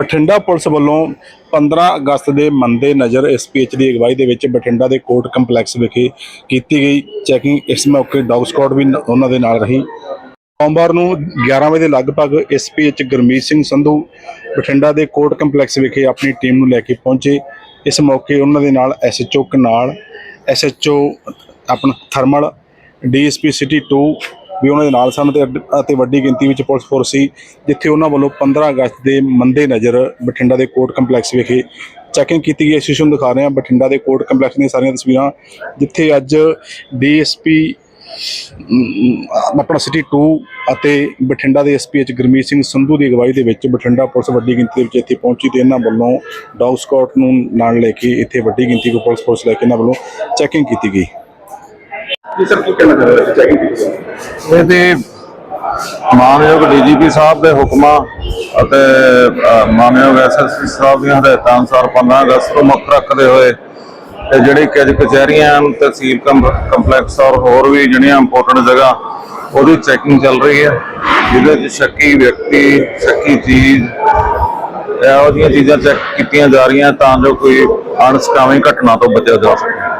Bathinda police ਵੱਲੋਂ 15 ਅਗਸਤ ਦੇ ਮੰਦੇ ਨਜ਼ਰ ਐਸਪੀਐਚ ਦੀ ਅਗਵਾਈ ਦੇ ਵਿੱਚ ਬਠਿੰਡਾ ਦੇ ਕੋਰਟ ਕੰਪਲੈਕਸ ਵਿਖੇ ਕੀਤੀ ਗਈ। ਚੈਕਿੰਗ ਇਸ ਮੌਕੇ ਡੌਗ ਸਕਾਡ ਵੀ ਉਹਨਾਂ ਦੇ ਨਾਲ ਰਹੀ। ਸੋਮਵਾਰ ਨੂੰ 11 ਵਜੇ ਦੇ ਲਗਭਗ ਐਸਪੀਐਚ ਗੁਰਮੀਤ ਸਿੰਘ ਸੰਧੂ ਬਠਿੰਡਾ ਦੇ ਕੋਰਟ ਕੰਪਲੈਕਸ ਵਿਖੇ ਆਪਣੀ ਟੀਮ ਨੂੰ ਲੈ ਕੇ ਪਹੁੰਚੇ। ਇਸ ਮੌਕੇ ਉਹਨਾਂ ਦੇ ਨਾਲ ਐਸਐਚਓ ਕਨਾਲ ਐਸਐਚਓ ਆਪਣਾ ਥਰਮਲ ਡੀਐਸਪੀ ਸਿਟੀ 2 ਵੀ ਉਹਨਾਂ ਦੇ ਨਾਲ ਸਨ ਤੇ ਅੱਡ- ਅਤੇ ਵੱਡੀ ਗਿਣਤੀ ਵਿੱਚ ਪੁਲਿਸ ਫੋਰਸ ਸੀ, ਜਿੱਥੇ ਉਹਨਾਂ ਵੱਲੋਂ 15 ਅਗਸਤ ਦੇ ਮੰਦੇ ਨਜ਼ਰ ਬਠਿੰਡਾ ਦੇ ਕੋਰਟ ਕੰਪਲੈਕਸ ਵਿਖੇ ਚੈਕਿੰਗ ਕੀਤੀ ਗਈ। ਅਸੀਂ ਤੁਹਾਨੂੰ ਦਿਖਾ ਰਹੇ ਹਾਂ ਬਠਿੰਡਾ ਦੇ ਕੋਰਟ ਕੰਪਲੈਕਸ ਦੀਆਂ ਸਾਰੀਆਂ ਤਸਵੀਰਾਂ, ਜਿੱਥੇ ਅੱਜ ਡੀਐਸਪੀ ਆਪਣਾ ਸਿਟੀ 2 ਅਤੇ ਬਠਿੰਡਾ ਦੇ ਐਸਪੀਐਚ ਗੁਰਮੀਤ ਸਿੰਘ ਸੰਧੂ ਦੀ ਅਗਵਾਈ ਦੇ ਵਿੱਚ ਬਠਿੰਡਾ ਪੁਲਿਸ ਵੱਡੀ ਗਿਣਤੀ ਦੇ ਵਿੱਚ ਇੱਥੇ ਪਹੁੰਚੀ ਤੇ ਇਹਨਾਂ ਵੱਲੋਂ ਡਾਊ ਸਕਾਟ ਨੂੰ ਨਾਲ ਲੈ ਕੇ ਇੱਥੇ ਵੱਡੀ ਗਿਣਤੀ ਵਿੱਚ ਪੁਲਿਸ ਫੋਰਸ ਲੈ ਕੇ ਇਹਨਾਂ ਵੱਲੋਂ ਚੈਕਿੰਗ ਕੀਤੀ ਗਈ। ਜੀ ਸਰ ਕੀ ਕਹਿਣਾ ਚਾਹੁੰਦੇ ਹੋ? ਚੈਕਿੰਗ ਕੀਤੀ ਇਹਦੇ ਮਾਨਯੋਗ ਡੀਜੀਪੀ ਸਾਹਿਬ ਦੇ ਹੁਕਮਾਂ ਅਤੇ ਅ, ਮਾਨਯੋਗ ਐਸਐਸਪੀ ਸਾਹਿਬ ਦੀਆਂ ਹਦਾਇਤਾਂ ਅਨੁਸਾਰ 15 ਅਗਸਤ ਤੋਂ ਮੁੱਖ ਰੱਖਦੇ ਹੋਏ ਤੇ ਜਿਹੜੀ ਕੁਝ ਕਚਹਿਰੀਆਂ ਹਨ, ਤਹਿਸੀਲ ਕੰਪ- ਕੰਪਲੈਕਸ ਔਰ ਹੋਰ ਵੀ ਜਿਹੜੀਆਂ ਇੰਪੋਰਟੈਂਟ ਜਗ੍ਹਾ ਉਹਦੀ ਚੈਕਿੰਗ ਚੱਲ ਰਹੀ ਹੈ ਜਿਹਦੇ ਵਿੱਚ ਸ਼ੱਕੀ ਵਿਅਕਤੀ ਸ਼ੱਕੀ ਚੀਜ਼ ਇਹੋ ਜਿਹੀਆਂ ਚੀਜ਼ਾਂ ਚੈੱਕ ਕੀਤੀਆਂ ਜਾ ਰਹੀਆਂ ਤਾਂ ਜੋ ਕੋਈ ਅਣਸਕਾਵੀ ਘਟਨਾ ਤੋਂ ਬਚਿਆ ਜਾ ਸਕੇ।